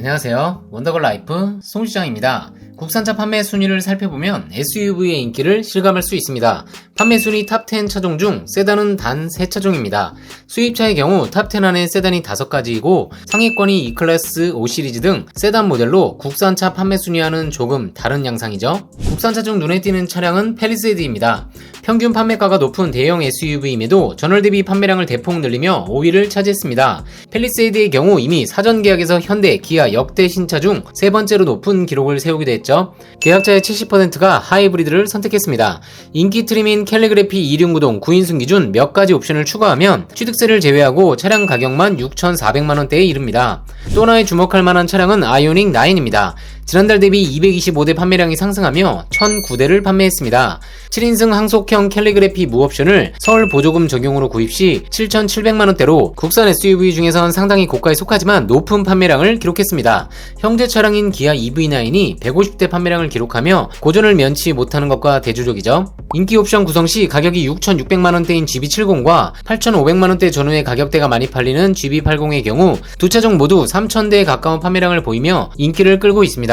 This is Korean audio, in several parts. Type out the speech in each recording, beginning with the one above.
안녕하세요. 원더걸 라이프 송시장입니다. 국산차 판매 순위를 살펴보면 SUV의 인기를 실감할 수 있습니다. 판매 순위 탑10 차종 중 세단은 단 3차종입니다. 수입차의 경우 탑10 안에 세단이 5가지이고 상위권이 E클래스, 5시리즈 등 세단 모델로 국산차 판매 순위와는 조금 다른 양상이죠. 국산차 중 눈에 띄는 차량은 펠리세이드입니다. 평균 판매가가 높은 대형 SUV임에도 전월 대비 판매량을 대폭 늘리며 5위를 차지했습니다. 펠리세이드의 경우 이미 사전 계약에서 현대, 기아 역대 신차 중 세 번째로 높은 기록을 세우기도 했죠. 계약자의 70%가 하이브리드를 선택했습니다. 인기 트림인 캘리그래피 2륜구동 9인승 기준 몇 가지 옵션을 추가하면 취득세를 제외하고 차량 가격만 6,400만원대에 이릅니다. 또 하나의 주목할 만한 차량은 아이오닉 9입니다. 지난달 대비 225대 판매량이 상승하며 1009대를 판매했습니다. 7인승 항속형 캘리그래피 무옵션을 서울 보조금 적용으로 구입 시 7,700만원대로 국산 SUV 중에선 상당히 고가에 속하지만 높은 판매량을 기록했습니다. 형제 차량인 기아 EV9이 150대 판매량을 기록하며 고전을 면치 못하는 것과 대조적이죠. 인기 옵션 구성 시 가격이 6,600만원대인 GB70과 8,500만원대 전후의 가격대가 많이 팔리는 GB80의 경우 두 차종 모두 3,000대에 가까운 판매량을 보이며 인기를 끌고 있습니다.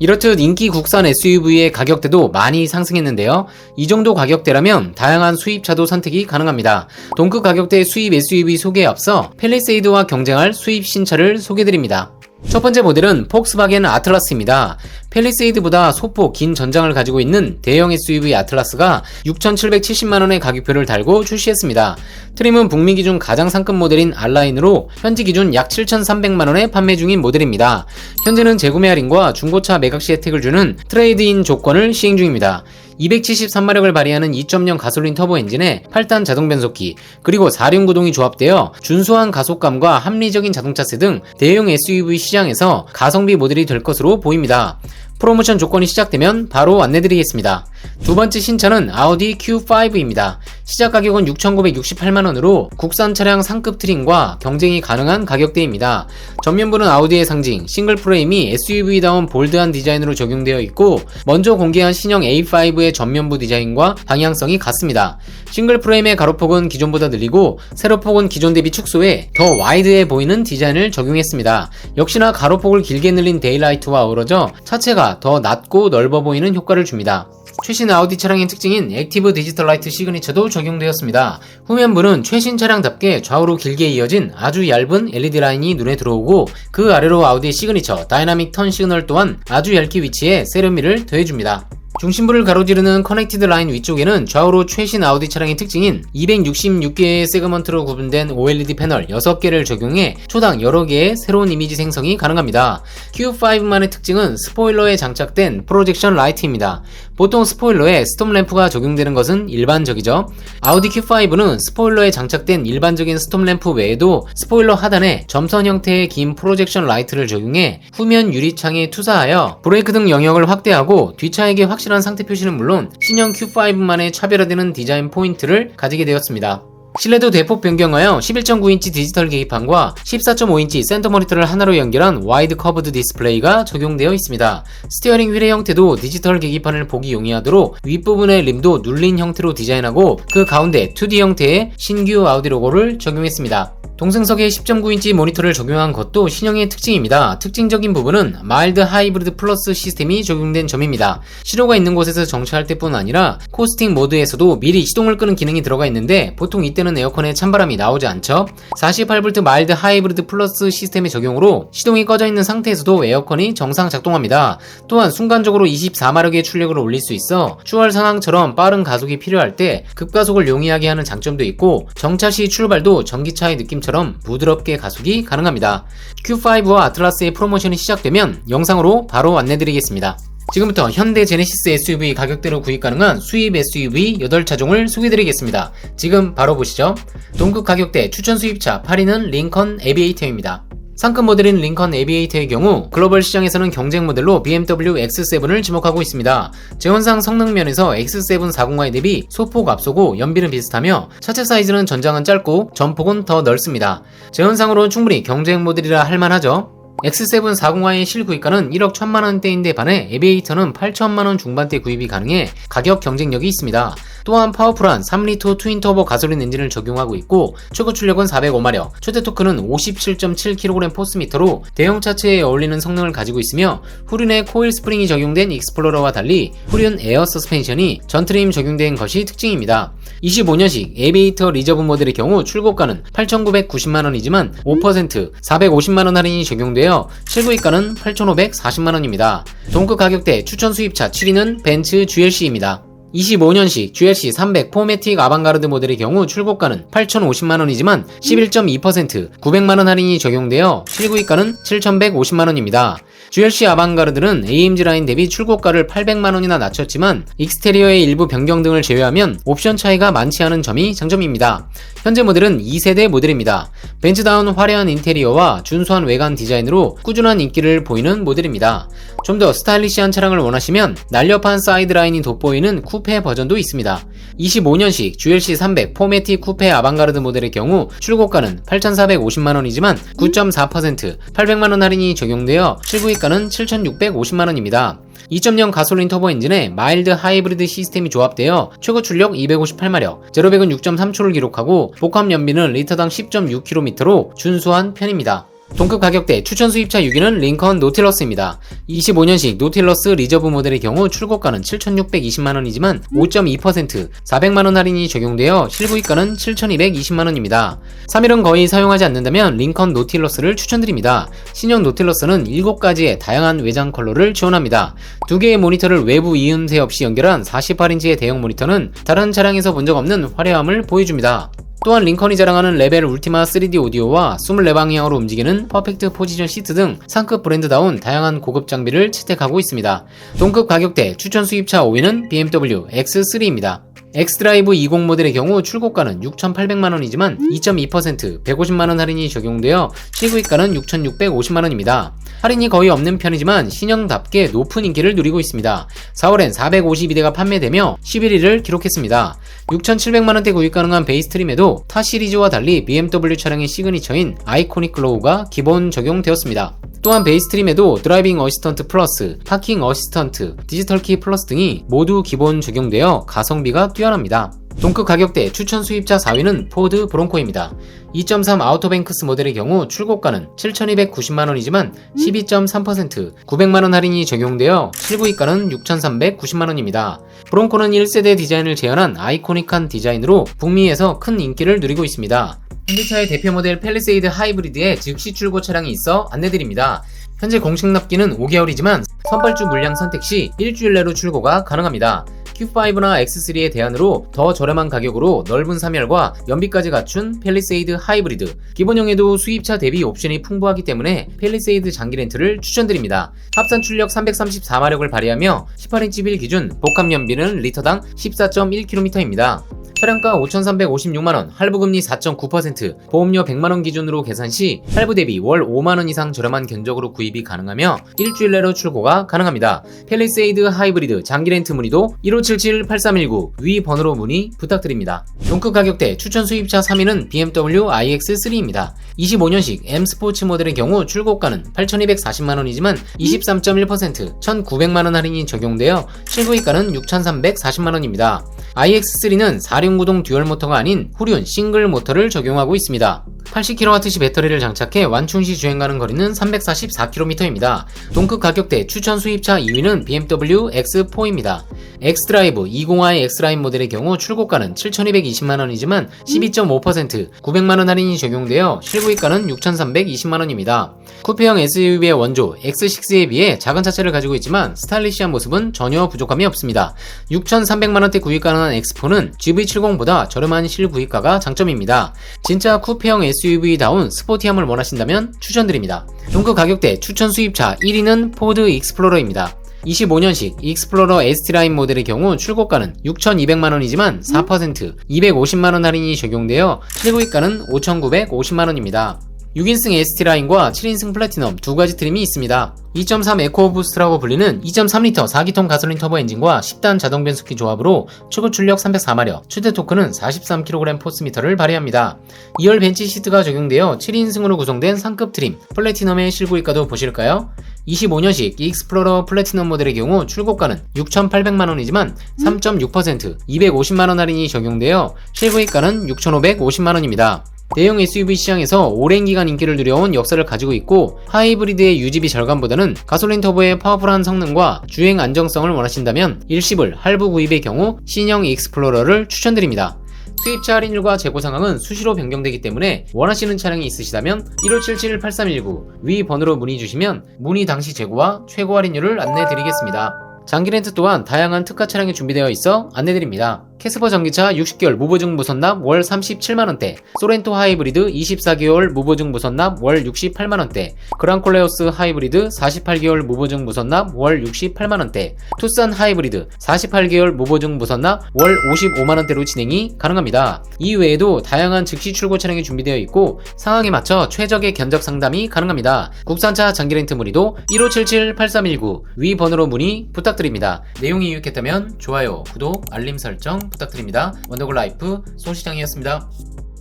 이렇듯 인기 국산 SUV의 가격대도 많이 상승했는데요. 이 정도 가격대라면 다양한 수입차도 선택이 가능합니다. 동급 가격대 수입 SUV 소개에 앞서 펠리세이드와 경쟁할 수입 신차를 소개드립니다. 첫 번째 모델은 폭스바겐 아틀라스입니다. 펠리세이드보다 소폭 긴 전장을 가지고 있는 대형 SUV 아틀라스가 6,770만원의 가격표를 달고 출시했습니다. 트림은 북미 기준 가장 상급 모델인 알라인으로 현지 기준 약 7,300만원에 판매 중인 모델입니다. 현재는 재구매 할인과 중고차 매각 시 혜택을 주는 트레이드인 조건을 시행 중입니다. 273마력을 발휘하는 2.0 가솔린 터보 엔진에 8단 자동 변속기, 그리고 4륜 구동이 조합되어 준수한 가속감과 합리적인 자동차세 등 대형 SUV 시장에서 가성비 모델이 될 것으로 보입니다. 프로모션 조건이 시작되면 바로 안내드리겠습니다. 두 번째 신차는 아우디 Q5입니다. 시작 가격은 6,968만원으로 국산 차량 상급 트림과 경쟁이 가능한 가격대입니다. 전면부는 아우디의 상징, 싱글 프레임이 SUV다운 볼드한 디자인으로 적용되어 있고, 먼저 공개한 신형 A5의 전면부 디자인과 방향성이 같습니다. 싱글 프레임의 가로폭은 기존보다 늘리고, 세로폭은 기존 대비 축소해 더 와이드해 보이는 디자인을 적용했습니다. 역시나 가로폭을 길게 늘린 데일라이트와 어우러져 차체가 더 낮고 넓어 보이는 효과를 줍니다. 최신 아우디 차량의 특징인 액티브 디지털 라이트 시그니처도 적용되었습니다. 후면부는 최신 차량답게 좌우로 길게 이어진 아주 얇은 LED 라인이 눈에 들어오고 그 아래로 아우디 시그니처 다이나믹 턴 시그널 또한 아주 얇게 위치해 세련미를 더해줍니다. 중심부를 가로지르는 커넥티드 라인 위쪽에는 좌우로 최신 아우디 차량의 특징인 266개의 세그먼트로 구분된 OLED 패널 6개를 적용해 초당 여러 개의 새로운 이미지 생성이 가능합니다. Q5만의 특징은 스포일러에 장착된 프로젝션 라이트입니다. 보통 스포일러에 스톰 램프가 적용되는 것은 일반적이죠. 아우디 Q5는 스포일러에 장착된 일반적인 스톰 램프 외에도 스포일러 하단에 점선 형태의 긴 프로젝션 라이트를 적용해 후면 유리창에 투사하여 브레이크 등 영역을 확대하고 뒷차에게 확실한 상태 표시는 물론 신형 Q5만의 차별화되는 디자인 포인트를 가지게 되었습니다. 실내도 대폭 변경하여 11.9인치 디지털 계기판과 14.5인치 센터 모니터를 하나로 연결한 와이드 커브드 디스플레이가 적용되어 있습니다. 스티어링 휠의 형태도 디지털 계기판을 보기 용이하도록 윗부분의 림도 눌린 형태로 디자인하고 그 가운데 2D 형태의 신규 아우디 로고를 적용했습니다. 동승석에 10.9인치 모니터를 적용한 것도 신형의 특징입니다. 특징적인 부분은 마일드 하이브리드 플러스 시스템이 적용된 점입니다. 신호가 있는 곳에서 정차할 때뿐 아니라 코스팅 모드에서도 미리 시동을 끄는 기능이 들어가 있는데 보통 이때는 에어컨에 찬바람이 나오지 않죠. 48V 마일드 하이브리드 플러스 시스템의 적용으로 시동이 꺼져 있는 상태에서도 에어컨이 정상 작동합니다. 또한 순간적으로 24마력의 출력을 올릴 수 있어 추월 상황처럼 빠른 가속이 필요할 때 급가속을 용이하게 하는 장점도 있고 정차 시 출발도 전기차의 느낌처럼 처럼 부드럽게 가속이 가능합니다. Q5와 아틀라스의 프로모션이 시작되면 영상으로 바로 안내드리겠습니다. 지금부터 현대 제네시스 SUV 가격대로 구입 가능한 수입 SUV 8차종을 소개드리겠습니다. 지금 바로 보시죠. 동급 가격대 추천 수입차 8위는 링컨 에비에이터입니다. 상급 모델인 링컨 에비에이터의 경우 글로벌 시장에서는 경쟁 모델로 BMW X7을 지목하고 있습니다. 재원상 성능 면에서 X7 405에 대비 소폭 앞서고 연비는 비슷하며 차체 사이즈는 전장은 짧고 전폭은 더 넓습니다. 재원상으로는 충분히 경쟁 모델이라 할만하죠. X7 405의 실구입가는 1억 1000만원대인데 반해 에비에이터는 8천만 원 중반대 구입이 가능해 가격 경쟁력이 있습니다. 또한 파워풀한 3리터 트윈터보 가솔린 엔진을 적용하고 있고 최고 출력은 405마력, 최대 토크는 57.7kg 포스미터로 대형 차체에 어울리는 성능을 가지고 있으며 후륜에 코일 스프링이 적용된 익스플로러와 달리 후륜 에어 서스펜션이 전트림 적용된 것이 특징입니다. 25년식 에비에이터 리저브 모델의 경우 출고가는 8,990만원이지만 5% 450만원 할인이 적용되어 실구입가는 8,540만원입니다. 동급 가격대 추천 수입차 7위는 벤츠 GLC입니다. 25년식 GLC 300 포매틱 아방가르드 모델의 경우 출고가는 8,050만원이지만 11.2% 900만원 할인이 적용되어 실구입가는 7,150만원입니다. GLC 아방가르드는 AMG 라인 대비 출고가를 800만원이나 낮췄지만 익스테리어의 일부 변경 등을 제외하면 옵션 차이가 많지 않은 점이 장점입니다. 현재 모델은 2세대 모델입니다. 벤츠다운 화려한 인테리어와 준수한 외관 디자인으로 꾸준한 인기를 보이는 모델입니다. 좀 더 스타일리시한 차량을 원하시면 날렵한 사이드라인이 돋보이는 쿠페 버전도 있습니다. 25년식 GLC 300 포매틱 쿠페 아방가르드 모델의 경우 출고가는 8,450만원이지만 9.4% 800만원 할인이 적용되어 실구입가는 7,650만원입니다. 2.0 가솔린 터보 엔진에 마일드 하이브리드 시스템이 조합되어 최고 출력 258마력, 제로백은 6.3초를 기록하고 복합 연비는 리터당 10.6km로 준수한 편입니다. 동급 가격대 추천 수입차 6위는 링컨 노틸러스입니다. 25년식 노틸러스 리저브 모델의 경우 출고가는 7,620만원이지만 5.2% 400만원 할인이 적용되어 실구입가는 7,220만원입니다. 3일은 거의 사용하지 않는다면 링컨 노틸러스를 추천드립니다. 신형 노틸러스는 7가지의 다양한 외장 컬러를 지원합니다. 두 개의 모니터를 외부 이음새 없이 연결한 48인치의 대형 모니터는 다른 차량에서 본 적 없는 화려함을 보여줍니다. 또한 링컨이 자랑하는 레벨 울티마 3D 오디오와 24방향으로 움직이는 퍼펙트 포지션 시트 등 상급 브랜드다운 다양한 고급 장비를 채택하고 있습니다. 동급 가격대 추천 수입차 5위는 BMW X3입니다. 엑스드라이브 20 모델의 경우 출고가는 6,800만원이지만 2.2% 150만원 할인이 적용되어 실구입가는 6,650만원입니다. 할인이 거의 없는 편이지만 신형답게 높은 인기를 누리고 있습니다. 4월엔 452대가 판매되며 11위를 기록했습니다. 6,700만원대 구입 가능한 베이스 트림에도 타 시리즈와 달리 BMW 차량의 시그니처인 아이코닉 글로우가 기본 적용되었습니다. 또한 베이스 트림에도 드라이빙 어시스턴트 플러스, 파킹 어시스턴트, 디지털 키 플러스 등이 모두 기본 적용되어 가성비가 뛰어납니다. 동급 가격대 추천 수입차 4위는 포드 브론코입니다. 2.3 아우토뱅크스 모델의 경우 출고가는 7,290만원이지만 12.3% 900만원 할인이 적용되어 실구입가는 6,390만원입니다. 브론코는 1세대 디자인을 재현한 아이코닉한 디자인으로 북미에서 큰 인기를 누리고 있습니다. 현대차의 대표 모델 펠리세이드 하이브리드에 즉시 출고 차량이 있어 안내드립니다. 현재 공식 납기는 5개월이지만 선발주 물량 선택 시 일주일 내로 출고가 가능합니다. Q5나 X3의 대안으로 더 저렴한 가격으로 넓은 3열과 연비까지 갖춘 펠리세이드 하이브리드 기본형에도 수입차 대비 옵션이 풍부하기 때문에 펠리세이드 장기 렌트를 추천드립니다. 합산 출력 334마력을 발휘하며 18인치 빌 기준 복합 연비는 리터당 14.1km입니다. 차량가 5,356만원, 할부금리 4.9%, 보험료 100만원 기준으로 계산 시 할부 대비 월 5만원 이상 저렴한 견적으로 구입이 가능하며 일주일 내로 출고가 가능합니다. 펠리세이드 하이브리드 장기 렌트 문의도 1577-8319 위 번호로 문의 부탁드립니다. 동급 가격대 추천 수입차 3위는 BMW iX3입니다. 25년식 M 스포츠 모델의 경우 출고가는 8,240만원이지만 23.1% 1,900만원 할인이 적용되어 실구입가는 6,340만원입니다. iX3는 4륜 구동 듀얼 모터가 아닌 후륜 싱글 모터를 적용하고 있습니다. 80kWh 배터리를 장착해 완충 시 주행 가는 거리는 344km입니다. 동급 가격대 추천 수입차 2위는 BMW X4입니다. X드라이브 20i X라인 모델의 경우 출고가는 7,220만원이지만 12.5% 900만원 할인이 적용되어 실구입가는 6,320만원입니다. 쿠페형 SUV의 원조 X6에 비해 작은 차체를 가지고 있지만 스타일리시한 모습은 전혀 부족함이 없습니다. 6,300만원대 구입 가능한 X4는 GV70보다 저렴한 실구입가가 장점입니다. 진짜 쿠페형 SUV다운 스포티함을 원하신다면 추천드립니다. 동급 가격대 추천 수입차 1위는 포드 익스플로러입니다. 25년식 익스플로러 ST라인 모델의 경우 출고가는 6,200만원이지만 4% 250만원 할인이 적용되어 실구입가는 5,950만원입니다. 6인승 ST라인과 7인승 플래티넘 두 가지 트림이 있습니다. 2.3 에코 부스트라고 불리는 2.3L 4기통 가솔린 터보 엔진과 10단 자동 변속기 조합으로 최고 출력 304마력, 최대 토크는 43kg 포스미터를 발휘합니다. 2열 벤치 시트가 적용되어 7인승으로 구성된 상급 트림, 플래티넘의 실구입가도 보실까요? 25년식 익스플로러 플래티넘 모델의 경우 출고가는 6,800만원이지만 3.6% 250만원 할인이 적용되어 실구입가는 6,550만원입니다. 대형 SUV 시장에서 오랜 기간 인기를 누려온 역사를 가지고 있고 하이브리드의 유지비 절감보다는 가솔린 터보의 파워풀한 성능과 주행 안정성을 원하신다면 일시불 할부 구입의 경우 신형 익스플로러를 추천드립니다. 수입차 할인율과 재고 상황은 수시로 변경되기 때문에 원하시는 차량이 있으시다면 1577-8319 위 번호로 문의 주시면 문의 당시 재고와 최고 할인율을 안내 드리겠습니다. 장기 렌트 또한 다양한 특가 차량이 준비되어 있어 안내드립니다. 캐스퍼 전기차 60개월 무보증 무선납 월 37만원대, 소렌토 하이브리드 24개월 무보증 무선납 월 68만원대, 그랑콜레오스 하이브리드 48개월 무보증 무선납 월 68만원대, 투싼 하이브리드 48개월 무보증 무선납 월 55만원대로 진행이 가능합니다. 이 외에도 다양한 즉시 출고 차량이 준비되어 있고 상황에 맞춰 최적의 견적 상담이 가능합니다. 국산차 장기 렌트 문의도 1577-8319 위 번호로 문의 부탁드립니다. 내용이 유익했다면 좋아요, 구독, 알림 설정 부탁드립니다. 원더글 라이프 손시장이었습니다.